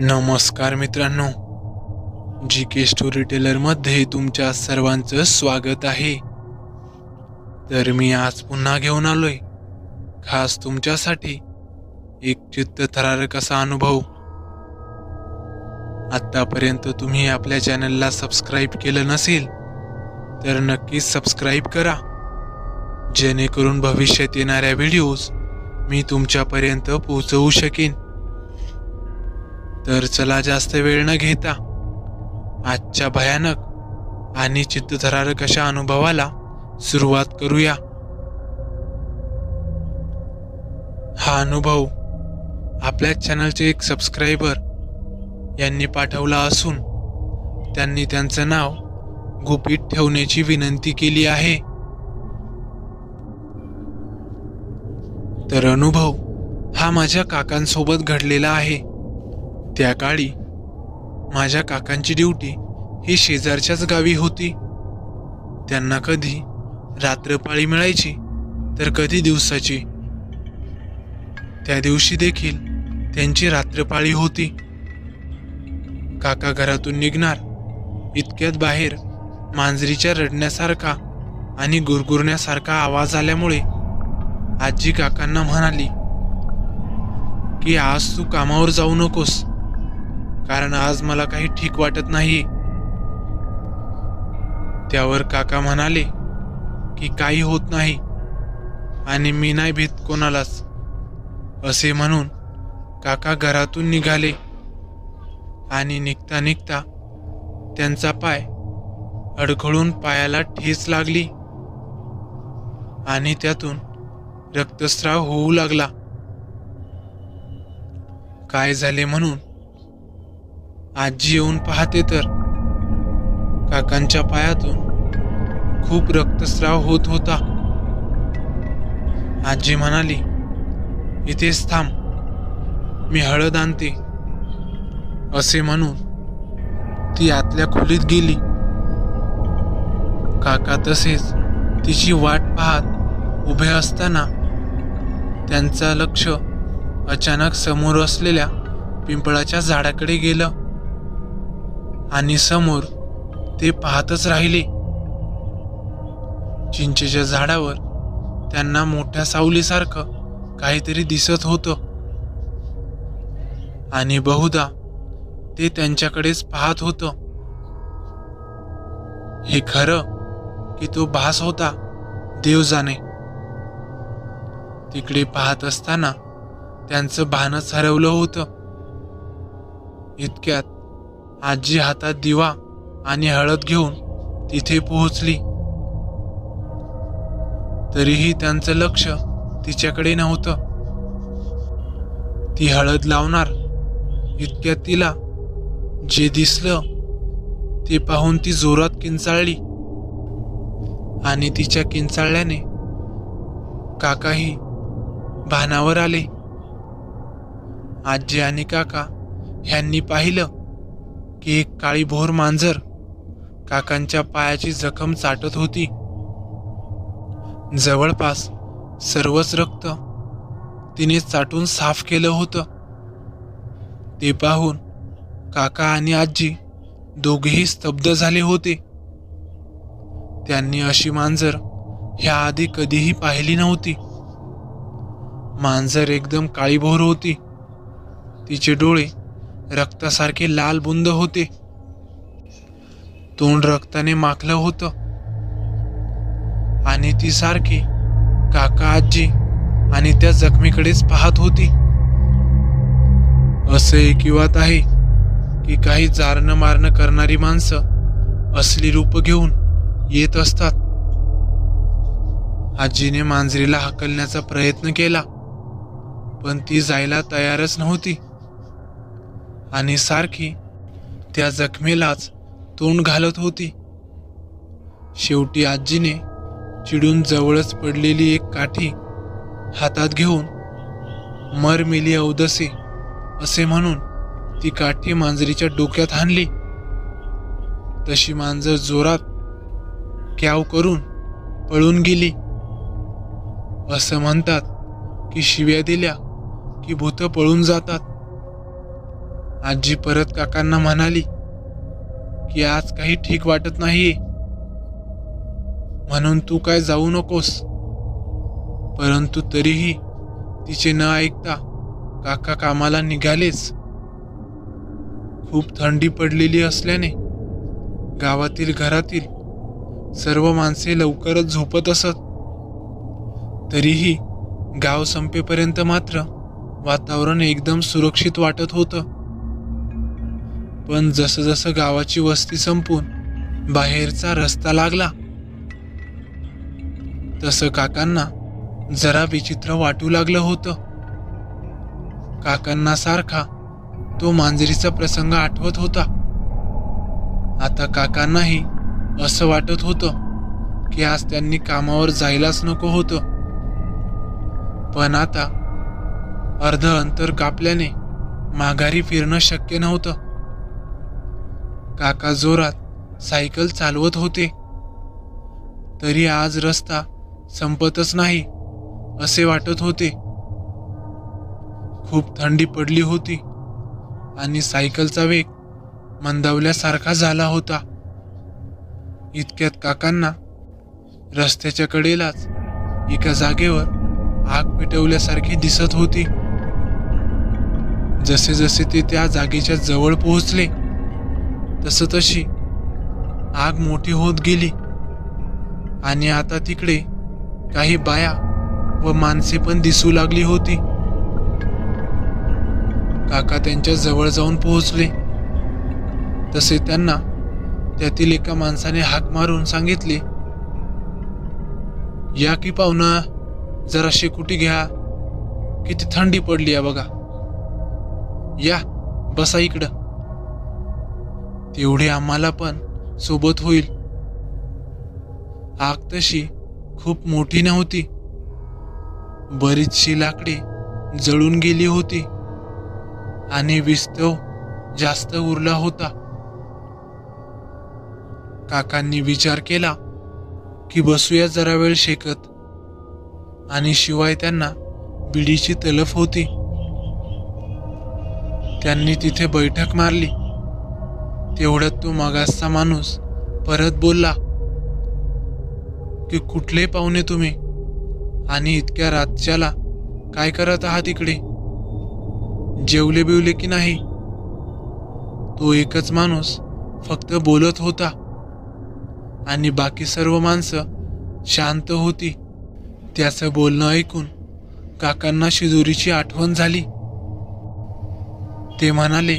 नमस्कार मित्रांनो जी के स्टोरी टेलरमध्ये तुमच्या सर्वांचं स्वागत आहे. तर मी आज पुन्हा घेऊन आलोय. खास तुमच्यासाठी एक चित्तथरारक असा अनुभव. आतापर्यंत तुम्ही आपल्या चॅनलला सबस्क्राईब केलं नसेल तर नक्कीच सबस्क्राईब करा. जेणेकरून भविष्यात येणाऱ्या व्हिडिओज मी तुमच्यापर्यंत पोहोचवू शकेन. तर चला जास्त वेळ न घेता आजच्या भयानक आणि चित्तथरारक अशा अनुभवाला सुरुवात करूया. हा अनुभव आपल्या चॅनलचे एक सबस्क्रायबर यांनी पाठवला असून त्यांनी त्यांचं नाव गुपित ठेवण्याची विनंती केली आहे. तर अनुभव हा माझ्या काकांसोबत घडलेला आहे. त्या काळी माझ्या काकांची ड्युटी ही शेजारच्याच गावी होती. त्यांना कधी रात्रपाळी मिळायची तर कधी दिवसाची. त्या दिवशी देखील त्यांची रात्रपाळी होती. काका घरातून निघणार इतक्यात बाहेर मांजरीच्या रडण्यासारखा आणि गुरगुरण्यासारखा आवाज आल्यामुळे आजी काकांना म्हणाली की आज तू कामावर जाऊ नकोस. कारण आज मला काही ठीक वाटत नाही. त्यावर काका म्हणाले की काही होत नाही आणि मी नाही भीत कोणालाच. असे म्हणून काका घरातून निघाले आणि निघता निघता त्यांचा पाय अडखळून पायाला ठेच लागली आणि त्यातून रक्तस्राव होऊ लागला. काय झाले म्हणून आजी येऊन पाहते तर. काकांच्या पायातून खूप रक्तस्राव होत होता. आजी म्हणाली इथेच थांब मी हळद आणते. असे म्हणून ती आतल्या खोलीत गेली. काका तसेच तिची वाट पाहत उभे असताना त्यांचा लक्ष अचानक समोर असलेल्या पिंपळाच्या झाडाकडे गेलं. आणि समोर ते पाहतच राहिले. चिंचेच्या झाडावर त्यांना मोठ्या सावलीसारखं काहीतरी दिसत होतं. आणि बहुधा ते त्यांच्याकडेच पाहत होतं. हे खरं की तो भास होता देव जाणे तिकडे पाहत असताना त्यांचं भानच हरवलं होतं. इतक्यात आजी हातात दिवा आणि हळद घेऊन तिथे पोहोचली. तरीही त्यांचं लक्ष तिच्याकडे नव्हतं. ती हळद लावणार इतक्यात तिला जे दिसलं ते पाहून ती जोरात किंचाळली. आणि तिच्या किंचाळल्याने काकाही भानावर आले. आजी आणि काका ह्यांनी पाहिलं की एक काळी भोर मांजर काकांच्या पायाची जखम चाटत होती. जवळपास सर्वच रक्त तिने चाटून साफ केलं होतं. ते पाहून काका आणि आजी दोघेही स्तब्ध झाले होते. त्यांनी अशी मांजर ह्या आधी कधीही पाहिली नव्हती. मांजर एकदम काळीभोर होती. तिचे डोळे रक्तासारखे लाल बुंद होते. तोंड रक्ताने माखलं होतं. आणि ती सारखी काका आजी आणि त्या जखमीकडेच पाहत होती. असं किवात आहे की काही जारणं मारणं करणारी माणसं असली रूप घेऊन येत असतात. आजीने मांजरीला हकलण्याचा प्रयत्न केला पण ती जायला तयारच नव्हती. आणि सारखी त्या जखमेलाच तोंड घालत होती. शेवटी आजीने चिडून जवळच पडलेली एक काठी हातात घेऊन मर मिली औदसे असे म्हणून ती काठी मांजरीच्या डोक्यात हाणली तशी मांजर जोरात क्याव करून पळून गेली. असं म्हणतात की शिव्या दिल्या की भूत पळून जातात. आजी परत काकांना म्हणाली की आज काही ठीक वाटत नाही म्हणून तू काय जाऊ नकोस. परंतु तरीही तिचे न ऐकता काका कामाला निघालेच. खूप थंडी पडलेली असल्याने गावातील घरातील सर्व माणसे लवकरच झोपत असत. तरीही गाव संपेपर्यंत मात्र वातावरण एकदम सुरक्षित वाटत होतं. पण जसं जसं गावाची वस्ती संपून बाहेरचा रस्ता लागला तसं काकांना जरा विचित्र वाटू लागलं होतं. काकांना सारखा तो मांजरीचा प्रसंग आठवत होता. आता काकांनाही असं वाटत होतं की आज त्यांनी कामावर जायलाच नको होतं. पण आता अर्ध अंतर कापल्याने माघारी फिरणं शक्य नव्हतं. काका जोरात सायकल चालवत होते. तरी आज रस्ता संपतच नाही असे वाटत होते. खूप थंडी पडली होती आणि सायकलचा वेग मंदावल्यासारखा झाला होता. इतक्यात काकांना रस्त्याच्या कडेलाच एका जागेवर आग पेटवल्यासारखी दिसत होती. जसे जसे ते त्या जागेच्या जवळ पोहोचले तस तशी आग मोठी होत गेली. आणि आता तिकडे काही बाया व माणसे पण दिसू लागली होती. काका त्यांच्या जवळ जाऊन पोहोचले. तसे त्यांना त्यातील एका माणसाने हाक मारून सांगितले या की पाहुणा जरा शेकुटी घ्या. किती थंडी पडली आहे बघा. या बसा इकडं. तेवढे आम्हाला पण सोबत होईल. आग तशी खूप मोठी नव्हती. बरीचशी लाकडे जळून गेली होती आणि विस्तव जास्त उरला होता. काकांनी विचार केला की बसूया जरा वेळ शेकत आणि शिवाय त्यांना बिडीची तलफ होती. त्यांनी तिथे बैठक मारली. तेवढ्यात तो मागासचा माणूस परत बोलला की कुठले पाहुणे तुम्ही? आणि इतक्या रातच्याला काय करत आहात इकडे? जेवले बिवले की नाही? तो एकच माणूस फक्त बोलत होता. आणि बाकी सर्व माणसं शांत होती. त्याचं बोलणं ऐकून काकांना शिदोरीची आठवण झाली. ते म्हणाले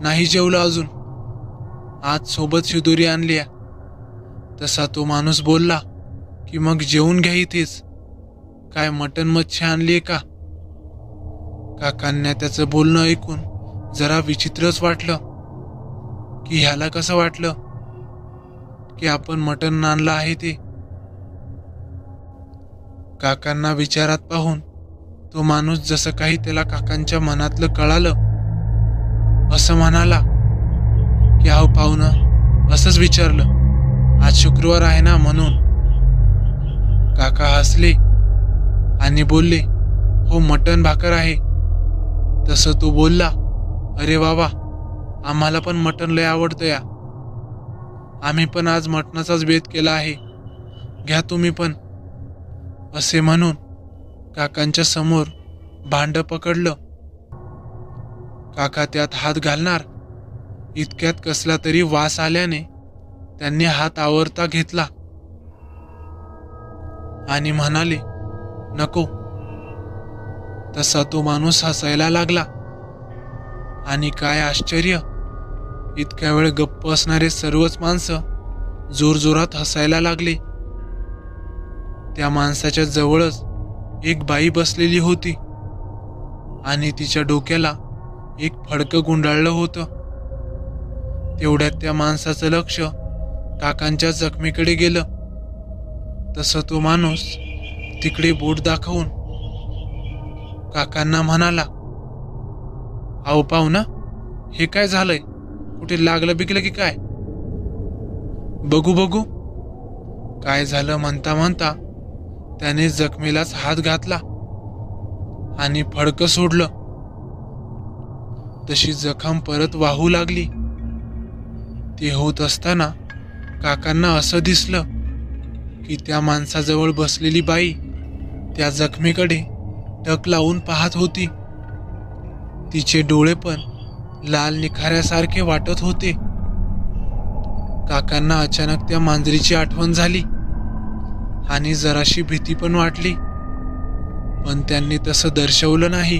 नाही जेवलं अजून. आज सोबत शिदोरी आणली तसा तो माणूस बोलला की मग जेवून घ्या इथेच. काय मटन मच्छी आणली का? काकांना त्याचं बोलणं ऐकून जरा विचित्रच वाटलं. की ह्याला कसं वाटलं? की आपण मटण आणलं आहे ते. काकांना विचारात पाहून तो माणूस जसं काही त्याला काकांच्या मनातलं कळालं असं म्हणाला की हाव पाहुणं असंच विचारलं. आज शुक्रवार आहे ना म्हणून. काका हसले आणि बोलले हो मटण भाकर आहे. तसं तो बोलला अरे बाबा आम्हाला पण मटण लय आवडतं या. आम्ही पण आज मटणाचाच बेत केला आहे. घ्या तुम्ही पण. असे म्हणून काकांच्या समोर भांड पकडलं. काका त्यात हात घालणार इतक्यात कसला तरी वास आल्याने त्यांनी हात आवरता घेतला. आणि म्हणाले नको. तसा तो माणूस हसायला लागला. आणि काय आश्चर्य इतक्या वेळ गप्प असणारे सर्वच माणसं जोरजोरात हसायला लागले. त्या माणसाच्या जवळच एक बाई बसलेली होती आणि तिच्या डोक्याला एक फडकं गुंडाळलं होतं. तेवढ्यात त्या माणसाचं लक्ष काकांच्या जखमीकडे गेलं. तसं तो माणूस तिकडे बोट दाखवून काकांना म्हणाला अहो पाहू ना हे काय झालंय? कुठे लागलं बिकलं की काय? बघू बघू. काय झालं? म्हणता म्हणता त्याने जखमीलाच हात घातला आणि फडकं सोडलं. तशी जखम परत वाहू लागली. ते होत असताना काकांना असं दिसलं की त्या माणसाजवळ बसलेली बाई त्या जखमेकडे टक लावून पाहत होती. तिचे डोळे पण लाल निखाऱ्यासारखे वाटत होते. काकांना अचानक त्या मांजरीची आठवण झाली आणि जराशी भीती पण वाटली. पण त्यांनी तसं दर्शवलं नाही.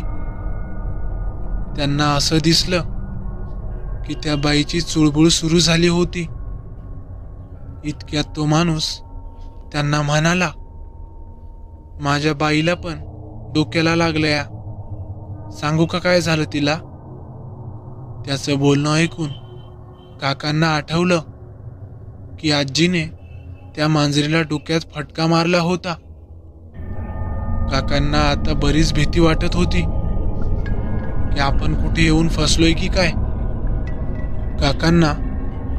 त्यांना असं दिसलं की त्या बाईची चुळबुळ सुरू झाली होती. इतक्यात तो माणूस त्यांना म्हणाला माझ्या बाईला पण डोक्याला लागल्या. सांगू का काय झालं तिला? त्याचं बोलणं ऐकून काकांना आठवलं की आजीने त्या मांजरीला डोक्यात फटका मारला होता. काकांना आता बरीच भीती वाटत होती की आपण कुठे येऊन फसलोय की काय? काकांना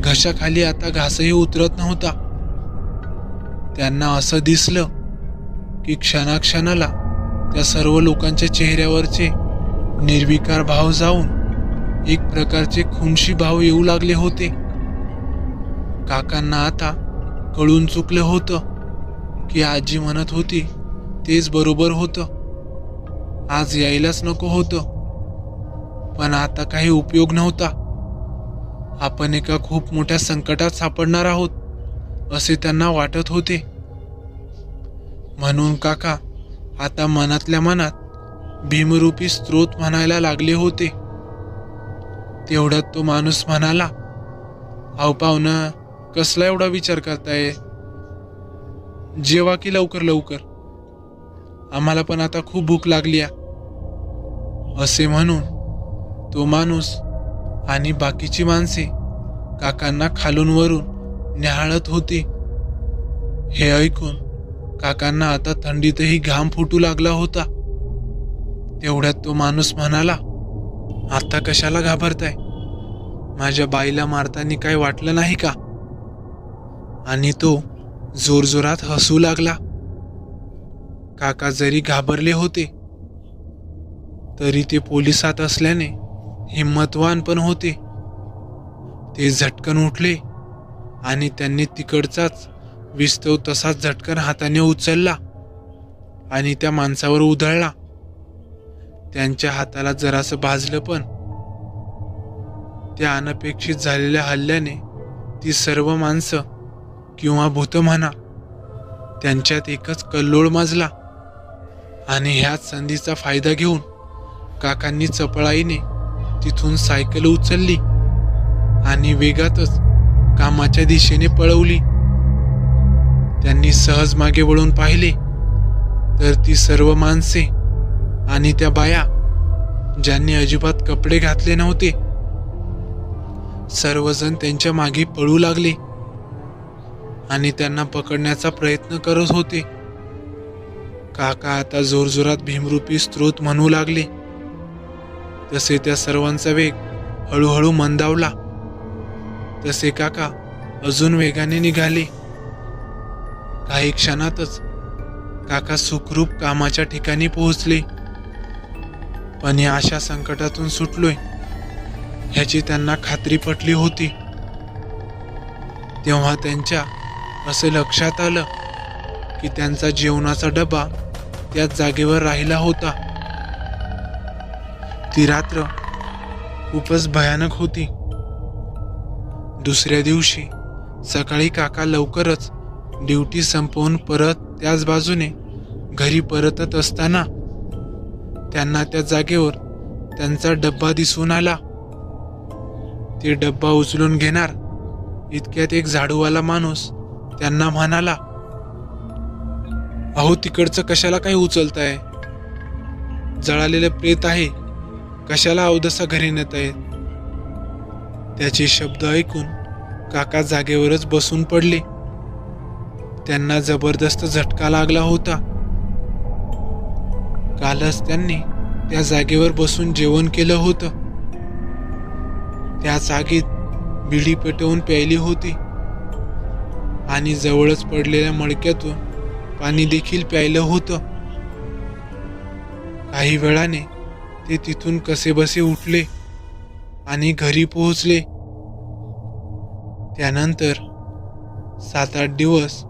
घशाखाली आता घासही उतरत नव्हता. त्यांना असं दिसलं की क्षणाक्षणाला त्या सर्व लोकांच्या चेहऱ्यावरचे निर्विकार भाव जाऊन एक प्रकारचे खुनशी भाव येऊ लागले होते. काकांना आता कळून चुकलं होतं की आजी म्हणत होती तेच बरोबर होतं. आज यायलाच नको होतं. पण आता काही उपयोग नव्हता. आपण एका खूप मोठ्या संकटात सापडणार आहोत असे त्यांना वाटत होते. म्हणून काका आता मनातल्या मनात भीमरूपी स्त्रोत म्हणायला लागले होते. तेवढ्यात तो माणूस म्हणाला अहो पाहुणं कसला एवढा विचार करताय? जेवा की लवकर लवकर. आम्हाला पण आता खूप भूक लागली असे म्हणून तो माणूस आणि बाकीची माणसे काकांना खालून वरून न्याहाळत होती. हे ऐकून काकांना आता थंडीतही घाम फुटू लागला होता. तेवढ्यात तो माणूस म्हणाला आता कशाला घाबरताय? माझ्या बाईला मारताना काही वाटलं नाही का? आणि तो जोरजोरात हसू लागला. काका जरी घाबरले होते तरी ते पोलिसात असल्याने हिम्मतवान पण होते. ते झटकन उठले आणि त्यांनी तिकडचाच विस्तव तसाच झटकन हाताने उचलला आणि त्या माणसावर उधळला. त्यांच्या हाताला जरासं भाजलं पण. त्या अनपेक्षित झालेल्या हल्ल्याने ती सर्व माणसं किंवा भूत म्हणा त्यांच्यात एकच कल्लोळ माजला. आणि ह्याच संधीचा फायदा घेऊन काकांनी चपळाईने तिथून सायकल उचलली आणि वेगातच कामाच्या दिशेने पळवली. त्यांनी सहज मागे वळून पाहिले तर ती सर्व माणसे आणि त्या बाया ज्यांनी अजिबात कपडे घातले नव्हते सर्वजण त्यांच्या मागे पळू लागले आणि त्यांना पकडण्याचा प्रयत्न करत होते. काका आता जोरजोरात भीमरूपी स्त्रोत म्हणू लागले. तसे त्या सर्वांचा वेग हळूहळू मंदावला. तसे काका अजून वेगाने निघाले. काही क्षणातच काका सुखरूप कामाच्या ठिकाणी पोहोचले. पण या अशा संकटातून सुटलोय ह्याची त्यांना खात्री पटली होती. तेव्हा त्यांच्या असे लक्षात आलं की त्यांचा जेवणाचा डबा त्याच जागेवर राहिला होता. ती रात्र खूपच भयानक होती. दुसऱ्या दिवशी सकाळी काका लवकरच ड्युटी संपवून परत त्याच बाजूने घरी परतत असताना त्यांना त्या जागेवर त्यांचा डब्बा दिसून आला. ते डब्बा उचलून घेणार इतक्यात एक झाडूवाला माणूस त्यांना म्हणाला अहो तिकडचं कशाला काही उचलताय? जळालेलं प्रेत आहे. कशाला अवदसा घरी नेत आहेत? त्याचे शब्द ऐकून काका जागेवरच बसून पडले. त्यांना जबरदस्त झटका लागला होता. कालच त्यांनी त्या जागेवर बसून जेवण केलं होतं. त्या जागेत बिडी पेटवून प्यायली होती. आणि जवळच पडलेल्या मडक्यातून पाणी देखील प्यायलं होतं. काही वेळाने ते तिथून कसेबसे उठले आणि घरी पोहोचले. त्यानंतर सात आठ दिवस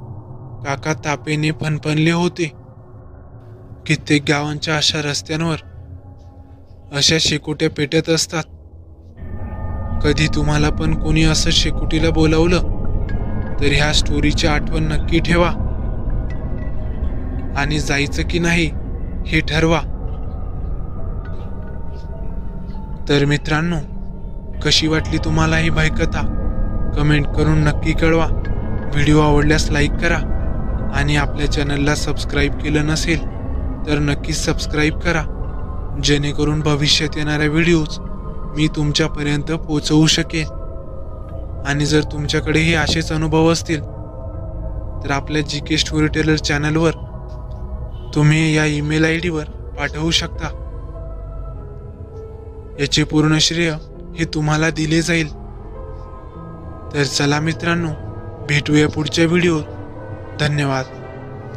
काका तापेने फनफनले होते. कित्येक गावांच्या अशा रस्त्यांवर अशा शेकोट्या पेटत असतात. कधी तुम्हाला पण कोणी असं शेकोटीला बोलावलं तर ह्या स्टोरीची आठवण नक्की ठेवा. आणि जायचं की नाही हे ठरवा. तर मित्रांनो कशी वाटली तुम्हाला ही भयकथा कमेंट करून नक्की कळवा. व्हिडिओ आवडल्यास लाईक करा आणि आपल्या चॅनलला सबस्क्राईब केलं नसेल तर नक्कीच सबस्क्राईब करा. जेणेकरून भविष्यात येणाऱ्या व्हिडिओज मी तुमच्यापर्यंत पोचवू शकेन. आणि जर तुमच्याकडेही असेच अनुभव असतील तर आपल्या जी के स्टोरी टेलर चॅनलवर तुम्ही या ईमेल आय डीवर पाठवू शकता. याचे पूर्ण श्रेय हे तुम्हाला दिले जाईल. तर चला मित्रांनो भेटूया पुढच्या व्हिडिओत. धन्यवाद.